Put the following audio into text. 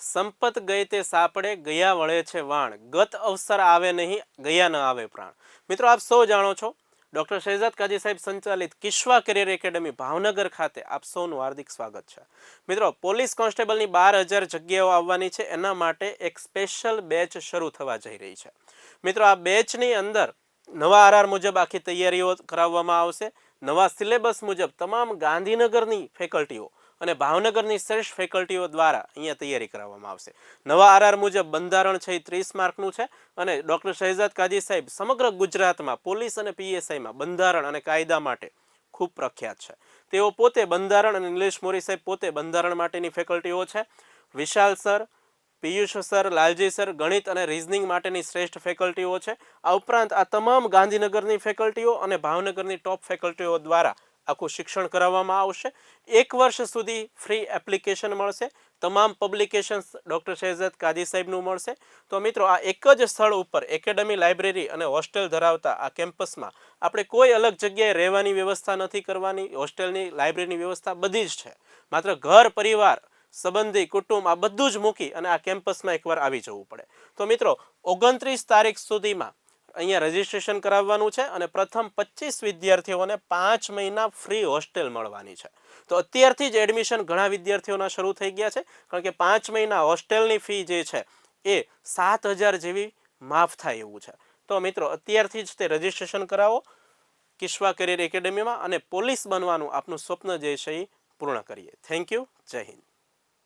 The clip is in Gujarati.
સંપત ગઈ તે સાપડે, ગયા વળે છે વાણ. ગત અવસર આવે નહીં, ગયા ન આવે પ્રાણ. મિત્રો, આપ સૌ જાણો છો, ડૉક્ટર શહેજાદ કાજી સાહેબ સંચાલિત કિશ્વા કરિયર એકેડમી ભાવનગર ખાતે આપ સૌનું હાર્દિક સ્વાગત છે. મિત્રો, પોલીસ કોન્સ્ટેબલની બાર હજાર જગ્યાઓ આવવાની છે, એના માટે એક સ્પેશિયલ બેચ શરૂ થવા જઈ રહી છે. મિત્રો, આ બેચની અંદર નવા આરઆર મુજબ આખી તૈયારીઓ કરાવવામાં આવશે. નવા સિલેબસ મુજબ તમામ ગાંધીનગરની ફેકલ્ટીઓ અને ભાવનગરની શ્રેષ્ઠ ફેકલ્ટીઓ દ્વારા અહીંયા તૈયારી કરાવવામાં આવશે. નવા આરઆર મુજબ બંધારણ છે એ ત્રીસ માર્કનું છે અને ડૉક્ટર શહેજાદ કાજી સાહેબ સમગ્ર ગુજરાતમાં પોલીસ અને પીએસઆઈમાં બંધારણ અને કાયદા માટે ખૂબ પ્રખ્યાત છે. તેઓ પોતે બંધારણ અને નિલેશ મોરી સાહેબ પોતે બંધારણ માટેની ફેકલ્ટીઓ છે. Vishal sir, Piyush sir, Lalji sir, ગણિત અને રિઝનિંગ માટેની શ્રેષ્ઠ ફેકલ્ટીઓ છે. આ ઉપરાંત આ તમામ ગાંધીનગરની ફેકલ્ટીઓ અને ભાવનગરની ટોપ ફેકલ્ટીઓ દ્વારા આખું શિક્ષણ કરાવવામાં આવશે. એક વર્ષ સુધી ફ્રી એપ્લિકેશન મળશે. તમામ પબ્લિકેશન્સ ડૉક્ટર શહેજાદ કાદી સાહેબનું મળશે. તો મિત્રો, આ એક જ સ્થળ ઉપર એકેડમી, લાઇબ્રેરી અને હોસ્ટેલ ધરાવતા આ કેમ્પસમાં આપણે કોઈ અલગ જગ્યાએ રહેવાની વ્યવસ્થા નથી કરવાની. હોસ્ટેલની, લાઇબ્રેરીની વ્યવસ્થા બધી જ છે. માત્ર ઘર, પરિવાર, સંબંધી, કુટુંબ આ બધું જ મૂકી અને આ કેમ્પસમાં એકવાર આવી જવું પડે. તો મિત્રો, ઓગણત્રીસ તારીખ સુધીમાં અહીંયા રજીસ્ટ્રેશન કરાવવાનું છે અને પ્રથમ પચીસ વિદ્યાર્થીઓને પાંચ મહિના ફ્રી હોસ્ટેલ મળવાની છે. તો અત્યારથી જ એડમિશન ઘણા વિદ્યાર્થીઓના શરૂ થઈ ગયા છે, કારણ કે પાંચ મહિના હોસ્ટેલની ફી જે છે એ સાત હજાર જેવી માફ થાય એવું છે. તો મિત્રો, અત્યારથી જ તે રજીસ્ટ્રેશન કરાવો, કિશ્વા કરિયર એકેડેમીમાં અને પોલીસ બનવાનું આપનું સ્વપ્ન જે છે એ પૂર્ણ કરીએ. થેન્ક યુ જય હિન્દ.